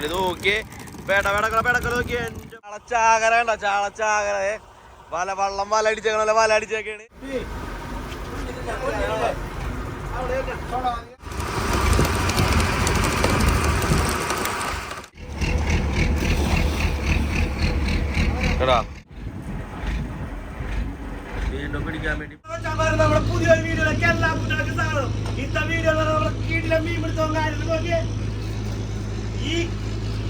ഒരു നോക്കിയേ. വല വള്ളം വല വല വീണ്ടും പിടിക്കാൻ വേണ്ടി. നമ്മുടെ പുതിയ വീഡിയോയിലേക്ക് എല്ലാ കുട്ടികൾക്ക് സ്വാഗതം. ഇത്ത വീഡിയോ കീഴിലെ മീൻ കാര്യങ്ങളും നോക്കിയേ. ഈ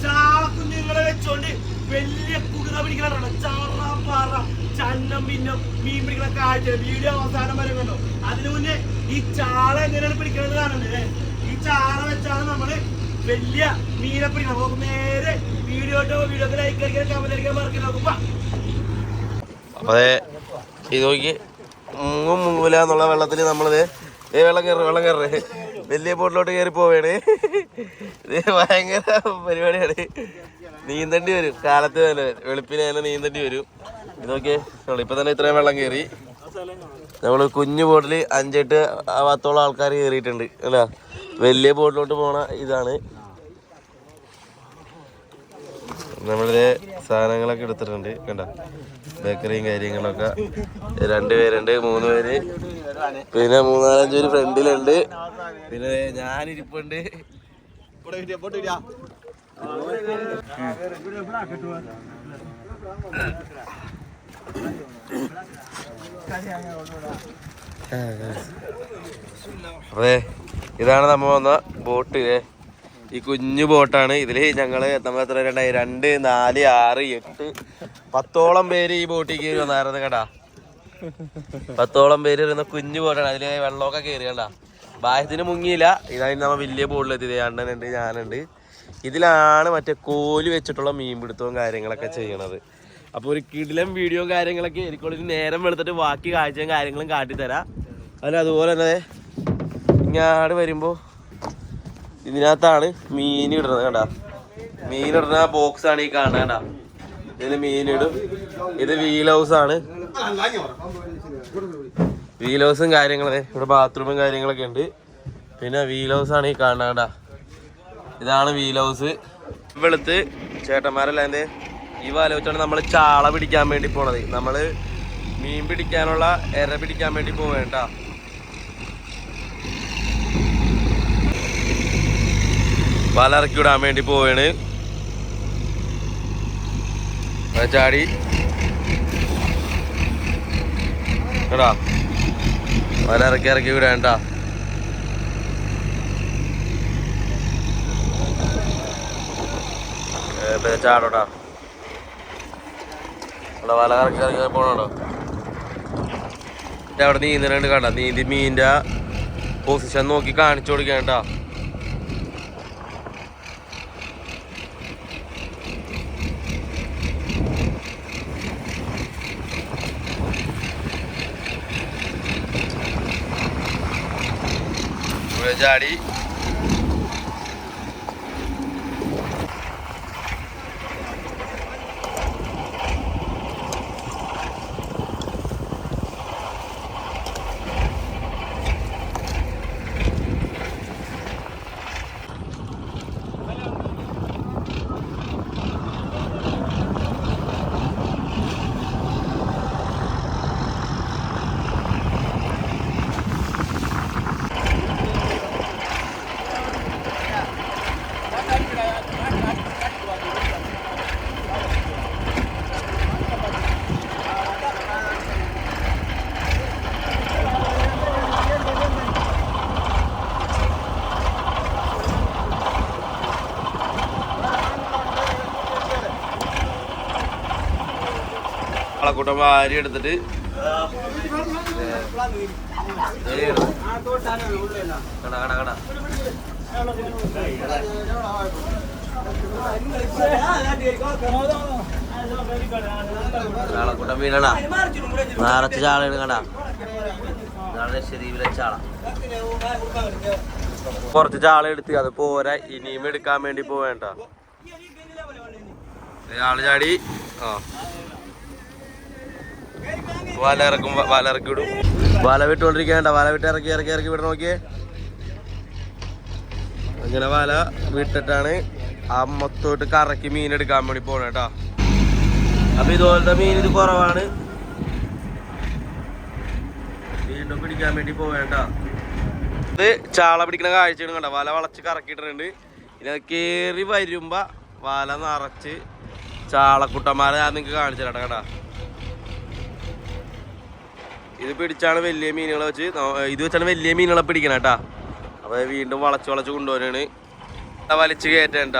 ചാള കുഞ്ഞുങ്ങളെ വെച്ചോണ്ട് വലിയ കുതിര പിടിക്കണ ചാറ പാറ ചന്നം പിന്നം മീൻ പിടിക്കണ കാഴ്ച. വീഡിയോ അവസാനം വരെ കണ്ടോ? അതിനു മുന്നേ ഈ ചാള എങ്ങനെയാണ് പിടിക്കണത് കാണണ്ടേ ഈ ചാള വെച്ചാണ് നമ്മൾ വലിയ മീനെ പിടിക്കണം അപ്പൊ നേരെ വീഡിയോ വീഡിയോക്ക് ലൈക്ക് അടിക്കാൻ കമന്റ് അടിക്കാൻ മറക്കാൻ നോക്കുമ്പോ ദേ ഇത് നോക്കി. മുങ്ങും മുങ്ങൂല എന്നുള്ള വെള്ളത്തിൽ നമ്മളിത് ഏ വെള്ളം കയറി വെള്ളം കയറി വലിയ ബോട്ടിലോട്ട് കയറി ഇത് ഭയങ്കര പരിപാടിയാണ്. നീന്തണ്ടി വരും. കാലത്ത് തന്നെ വെളുപ്പിന് തന്നെ നീന്തണ്ടി വരും. ഇത് നോക്കിയേ നമ്മൾ ഇപ്പൊ തന്നെ ഇത്രയും വെള്ളം കയറി നമ്മൾ കുഞ്ഞു ബോട്ടിൽ അഞ്ചെട്ട് പത്തോളം ആൾക്കാർ കയറിയിട്ടുണ്ട് അല്ല? വലിയ ബോട്ടിലോട്ട് പോണ ഇതാണ്. നമ്മളിത് സാധനങ്ങളൊക്കെ എടുത്തിട്ടുണ്ട്. കണ്ട? ബേക്കറിയും കാര്യങ്ങളൊക്കെ. രണ്ട് പേരുണ്ട് മൂന്ന് പേര്. പിന്നെ മൂന്നാലഞ്ച് പേര് ഫ്രണ്ടിലുണ്ട്. പിന്നെ ഞാനിരിപ്പുണ്ട്. അതെ ഇതാണ് നമ്മ വന്ന ബോട്ട് ഇതേ ഈ കുഞ്ഞു ബോട്ടാണ്. ഇതിൽ ഞങ്ങൾ നമ്മൾ എത്ര രണ്ടായി? രണ്ട് നാല് ആറ് എട്ട്. പത്തോളം പേര് ഈ ബോട്ടിൽ കയറി വന്നായിരുന്നു കേട്ടാ. പത്തോളം പേര് വരുന്ന കുഞ്ഞു ബോട്ടാണ്. അതിൽ വെള്ളമൊക്കെ കയറി കണ്ടാ. ബാഹ്യത്തിന് മുങ്ങിയില്ല. ഇതായി നമ്മ വലിയ ബോട്ടിലെത്തി. അണ്ണനുണ്ട് ഞാനുണ്ട്. ഇതിലാണ് മറ്റേ കോൽ വെച്ചിട്ടുള്ള മീൻ പിടുത്തവും കാര്യങ്ങളൊക്കെ ചെയ്യണത്. അപ്പോൾ ഒരു കിടിലം വീഡിയോ കാര്യങ്ങളൊക്കെ എനിക്കുള്ള നേരം വെളുത്തിട്ട് ബാക്കി കാഴ്ചയും കാര്യങ്ങളും കാട്ടിത്തരാം. അതിന് അതുപോലെ തന്നെ ഇങ്ങാട് വരുമ്പോൾ ഇതിനകത്താണ് മീൻ ഇടുന്നത് കണ്ട. മീൻ ഇടുന്ന ബോക്സ് ആണ് ഈ കാണുന്നത് ഇതിൽ മീൻ ഇടും. ഇത് വീൽ ഹൗസ് ആണ്. വീൽ ഹൗസും കാര്യങ്ങളും. ഇവിടെ ബാത്റൂമും കാര്യങ്ങളൊക്കെ ഉണ്ട്. പിന്നെ വീൽ ഹൗസ് ആണ് ഈ കാണുന്നത് കണ്ട. ഇതാണ് വീൽ ഹൗസ് വെളുത്ത് ചേട്ടന്മാരെല്ലാം എന്റെ ഈ വാലോച്ചാണ് നമ്മൾ ചാള പിടിക്കാൻ വേണ്ടി പോണത്. നമ്മൾ മീൻ പിടിക്കാനുള്ള എര പിടിക്കാൻ വേണ്ടി പോവേണ്ട. വല വിടാൻ വേണ്ടി പോവാണ്. ചാടി. കേടാ വല ഇറക്കി ഇറക്കി ചാടോടാ. അവിടെ വല കറക്കി ഇറക്കി അവിടെ നീന്തിനുണ്ട് കണ്ട? നീന്തി മീന്റെ പൊസിഷൻ നോക്കി കാണിച്ചു കൊടുക്കേണ്ട. ഇവിടെ ആളെക്കൂട്ടം വാരി എടുത്തിട്ട് കട കട കട വീണടാ. നിറച്ച് ചാളയാണ് കടാ ഇതാണ് ശരീരം ചാള. കുറച്ച് ചാള എടുത്ത് അത് പോരാ ഇനിയും എടുക്കാൻ വേണ്ടി പോവേണ്ട. ആൾ ചാടി. ആ. വല ഇറക്കും വാല ഇറക്കി വിടും വല വിട്ടുകൊണ്ടിരിക്കേണ്ട വല വിട്ട് ഇറക്കി ഇറക്കി ഇറക്കി വിട നോക്കിയേ. അങ്ങനെ വല വിട്ടിട്ടാണ് ആ മൊത്തോട്ട് കറക്കി മീൻ എടുക്കാൻ വേണ്ടി പോണ കേട്ടോ. അപ്പൊ ഇതുപോലത്തെ മീൻ ഇത് കുറവാണ്. വീണ്ടും പിടിക്കാൻ വേണ്ടി പോവേണ്ട ഇത് ചാള പിടിക്കുന്ന കാഴ്ചയാണ് കണ്ട? വല വളച്ച് കറക്കിയിട്ടുണ്ട് ഇത് കേറി വരുമ്പോ വല നിറച്ച് ചാളക്കുട്ടന്മാരെ ഞാൻ നിങ്ങൾക്ക് കാണിച്ചു തരാം കേട്ടാ ഇത് പിടിച്ചാണ് വലിയ മീനുകളെ വെച്ച് ഇത് വെച്ചാണ് വലിയ മീനുകളെ പിടിക്കണം കേട്ടാ അപ്പൊ വീണ്ടും വളച്ച് വളച്ച് കൊണ്ടുപോകാനാണ് വലിച്ചു കയറ്റേണ്ട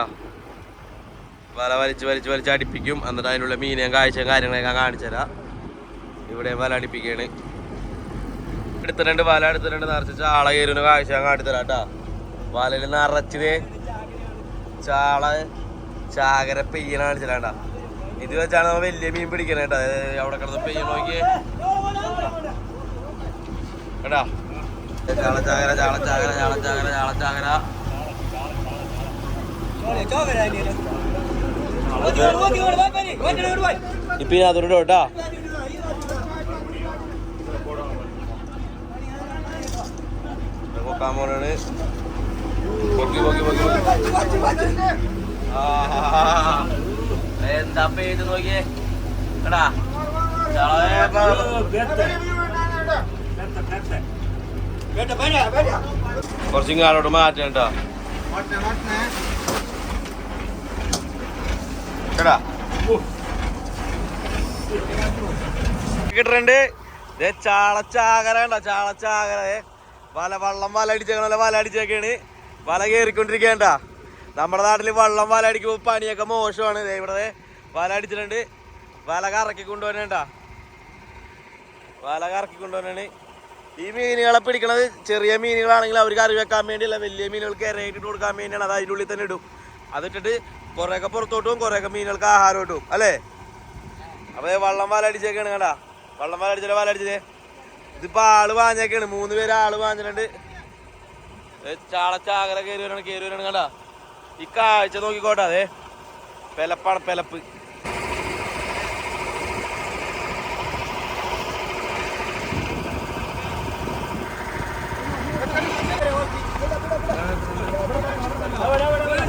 വല വലിച്ച് വലിച്ച് വലിച്ച് അടിപ്പിക്കും. എന്നിട്ട് അതിനുള്ള മീനെയും കാഴ്ചയും കാര്യങ്ങളൊക്കെ കാണിച്ചു തരാം. ഇവിടെ വല അടിപ്പിക്കുകയാണ്. എടുത്തിട്ടുണ്ട് വല എടുത്തിട്ടുണ്ട്. നിറച്ച് ചാള കയറുന്ന കാഴ്ച ഞാൻ കാണിച്ചു തരാം കേട്ടാ വലയിൽ നിറച്ചത് ചാള ചാകര പെയ്യണ കാണിച്ചു തരാം കേട്ടാ ഇത് വെച്ചാണ് വലിയ മീൻ പിടിക്കണേട്ടാ അവിടെ കിടന്ന് പെയ്യ നോക്കിയേ. കേട്ടാ ചാള ചാകര ചാള ചാകര ചാള ചാകര ചാള ചാകര ഇപ്പൊ അതിനോട് കേട്ടാ പൊക്കാൻ പോണാണ് പൊക്കി. പൊക്കി പൊക്കി. എന്താ പേര് നോക്കിയേ? എടാ. കുറച്ചും കാലോട്ട് മാറ്റം കേട്ടോ. എടാ കിട്ടുന്നുണ്ട് ദേ ചാളച്ചാകര ഉണ്ടോ ചാളച്ചാകര. വല വള്ളം വല അടിച്ചേക്കണല്ലോ വല അടിച്ചേക്കാണ് വല കയറിക്കൊണ്ടിരിക്കേണ്ട നമ്മുടെ നാട്ടിൽ വള്ളം വല അടിക്കുമ്പോൾ പണിയൊക്കെ മോശമാണ്. ഇവിടെ വല അടിച്ചിട്ടുണ്ട്. വല കറക്കി കൊണ്ടുപോകാനേണ്ട വല കറക്കി കൊണ്ടുപോകാനാണ് ഈ മീനുകളെ പിടിക്കണത് ചെറിയ മീനുകളാണെങ്കിൽ അവർക്ക് കറി വെക്കാൻ വേണ്ടിയല്ല വലിയ മീനുകൾക്ക് ഇരയിട്ടിട്ട് കൊടുക്കാൻ വേണ്ടിയാണ്. അത് അതിന്റെ ഉള്ളിൽ തന്നെ ഇടും. അതിട്ടിട്ട് കുറേയൊക്കെ പുറത്തോട്ട് കുറേയൊക്കെ മീനുകൾക്ക് ആഹാരം ഇട്ടും അല്ലേ? അപ്പോൾ വള്ളം വല അടിച്ചേക്കാണ് കണ്ടാ. വള്ളം വല അടിച്ചാലോ വാല അടിച്ചേ ഇതിപ്പോ ആൾ വാങ്ങിയേക്കാണ്. മൂന്ന് പേര് ആൾ വാങ്ങിച്ചിട്ടുണ്ട്. ചാളച്ചാകര ചാകര കയറി വരാണ് കയറി വരാണ് കണ്ടാ. ഈ കാഴ്ച നോക്കിക്കോട്ടെ അതെ പെലപ്പാണ് പെലപ്പ്.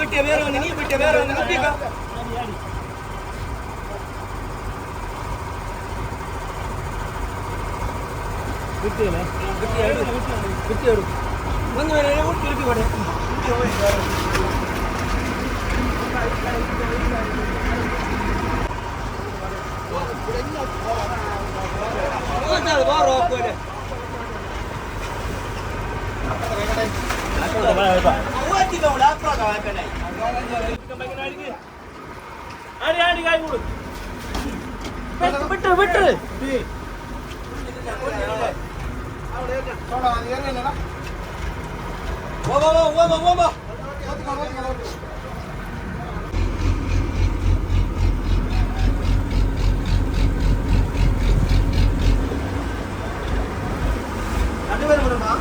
ಬಿಟ್ಟೆ ಬೇರೆ ಒಂದು ನೀ ಬಿಟ್ಟೆ ಬೇರೆ ಒಂದು ಬಿಟ್ಟಿಗ ಬಿಟ್ಟಿಲ್ಲ ಬಿಟ್ಟಿ ಎರಡು ಬಿಟ್ಟಿ ಎರಡು ಒಂದು ವೇಳೆ ಒಟ್ಟು ತಿರುಗಿ ಹೊಡೆ ಬಾರೋ ಹೋಗ್ಬೋದೆ വിട്ട് വിട്ട് ഓ ഓ ഓ ഓ ഓ ഓ நடுவர் வருமா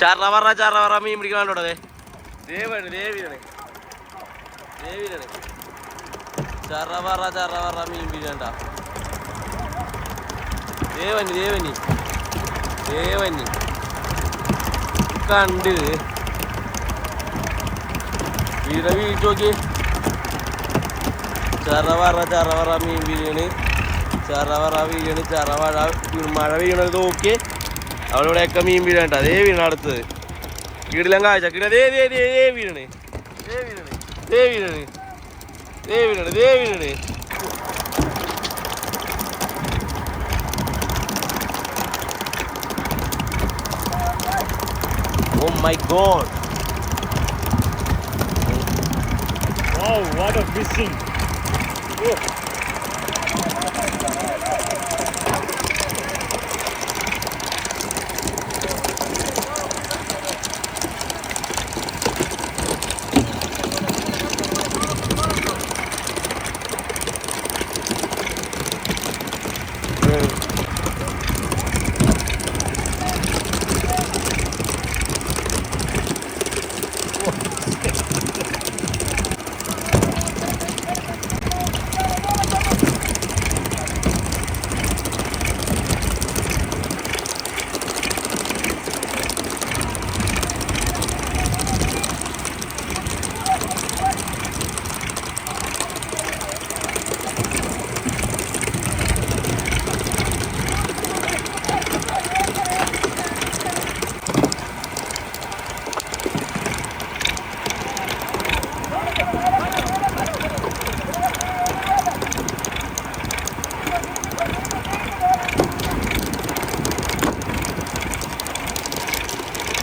ചറ പറ ചറ പറ മീൻ പിടിക്കാണ്ടോ അതെ ദേവാണ് ദേവിയാണ് ദേവിയാണ്. ചറ പറ ചറ പറ മീൻ പിടിക്കണ്ട. ദേവനി ദേവനി ദേവനി കണ്ട്. വീട വീഴ്ച നോക്കി ചറവറ ചറവറ മീൻ ബിരിയാണി ചറവറ ബിരിയാണി ചറവഴ മഴ വീണത് നോക്കി അവളിവിടെയൊക്കെ മീൻ ബിരിയാണി അതേ വീണ അടുത്തത് കീടിലും കാഴ്ച കീട ദേ ദേ ദേ ദേ വീണണ് ദേ വീണണ് ദേ വീണണ് ദേ വീണണ് ദേ വീണണ് oh my God Wow, what a fishing.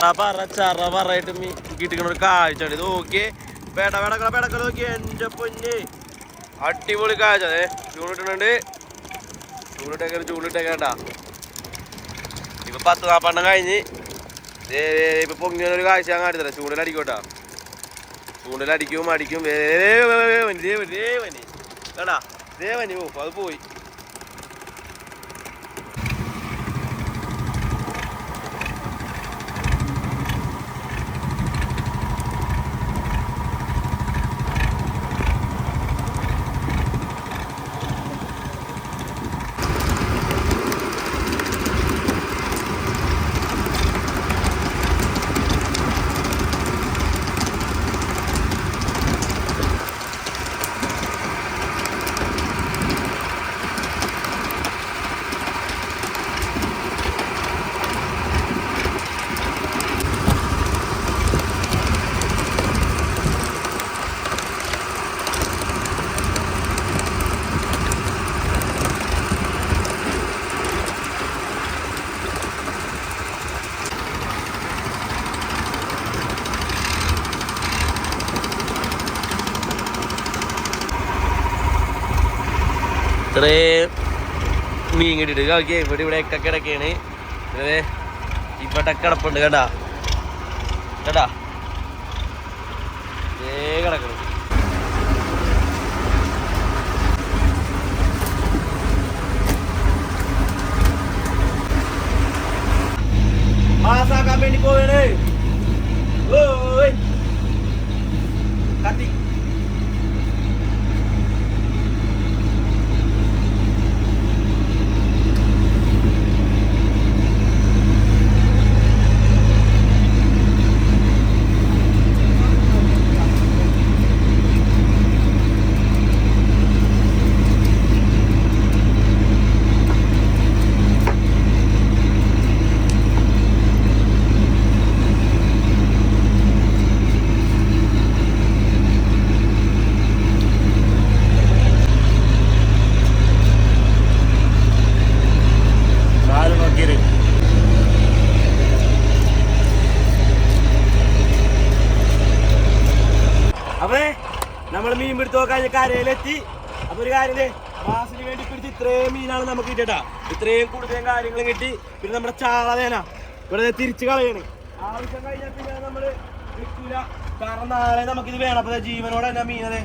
പറ ചറ പറയിട്ട് കിട്ടിക്കണ ഒരു കാഴ്ച ഇത് നോക്കിയേ. പേട പേടക്കള പേടക്കള നോക്കി എന്റെ പൊന്നി. അടിപൊളി കാഴ്ച. അതെ ചൂണ്ടിട്ടുണ്ട് ചൂണ്ടിട്ടേക്ക ചൂണ്ടിട്ടേക്കണ്ട ഇപ്പൊ പത്ത് നാപ്പണ്ണം കഴിഞ്ഞ്. ഇപ്പൊ പൊങ്ങിയൊരു കാഴ്ച ഞാൻ കാണിത്തരാം ചൂണ്ടലടിക്കോട്ടാ ചൂണ്ടലടിക്കും അടിക്കും വേവനി ദേവനി ദേവനി കേട്ടാ ദേവനി ഓ അത് പോയി. ഇത്രയും മീൻ കിട്ടിയിട്ട് ഓക്കെ ഇവിടെ ഇവിടെ ഒക്കെ കിടക്കുകയാണ് അതെ ഇവിടെ കിടപ്പുണ്ട് കേട്ടാ. കേട്ടാ. കിടക്കണം. മാസാക്കാൻ വേണ്ടി പോവേണേ കത്തി കാൽ നോക്കിയത് അപ്പേ പിടുത്തോ കഴിഞ്ഞ കരയിലെത്തി. അപ്പൊ ഒരു കാര്യം മാസിന് വേണ്ടി പിടിച്ച് ഇത്രയും മീനാണ് നമുക്ക് കിട്ടിട്ടാ ഇത്രയും കൂടുതലും കാര്യങ്ങളും കിട്ടി. പിന്നെ നമ്മുടെ ചാളതേന. ഇവിടെ തിരിച്ചു കളയാണ്. ആവശ്യം കഴിഞ്ഞാൽ പിന്നെ നമ്മൾ വിൽക്കൂല കാരണം നാളെ നമുക്ക് ഇത് വേണം. അപ്പൊ ജീവനോടെ തന്നെ മീനതെ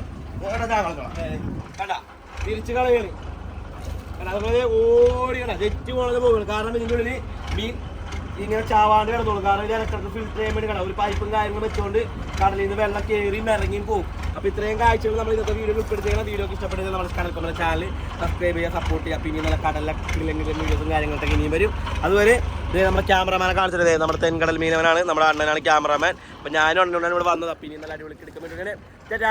തിരിച്ച് കളയണ്. അതുപോലെ ഓടി കണ്ട? തെറ്റ് പോണത് പോകണം കാരണം ഇതിന്റെ ഉള്ളിൽ മീൻ ഇങ്ങനെ ചാവാണ്ട് കിടന്നോളും. കാരണം ഇത് ഇടക്കിടക്ക് ഫിൽറ്റർ ചെയ്യാൻ വേണ്ടി കിടക്കും ഒരു പൈപ്പും കാര്യങ്ങളും വെച്ചുകൊണ്ട് കടലിൽ നിന്ന് വെള്ളം കയറിയും ഇറങ്ങിയും പോകും അപ്പോൾ ഇത്രയും കാഴ്ചകൾ നമ്മൾ ഇന്നത്തെ വീഡിയോ ഉൾപ്പെടുത്തിയാണ്. വീഡിയോ ഇഷ്ടപ്പെടുന്നത് നമ്മുടെ കടൽ നമ്മുടെ ചാനൽ സബ്സ്ക്രൈബ് ചെയ്യുക സപ്പോർട്ട് ചെയ്യുക. പിന്നെ നല്ല കടലിലെങ്കിലും വീഡിയോസും കാര്യങ്ങളൊക്കെ ഇനിയും വരും. അതുവരെ നമ്മുടെ ക്യാമറമാനെ കാണിച്ചത് നമ്മുടെ തെൻകടൽ മീനവനാണ് നമ്മുടെ അണ്ണനാണ് ക്യാമറമാൻ അപ്പോൾ ഞാനും അണ്ണനാണ് ഇവിടെ വന്നത്. അപ്പം ഇനി നല്ല അടിപൊളി എടുക്കുമ്പോഴേ വേണ്ടിയിട്ട്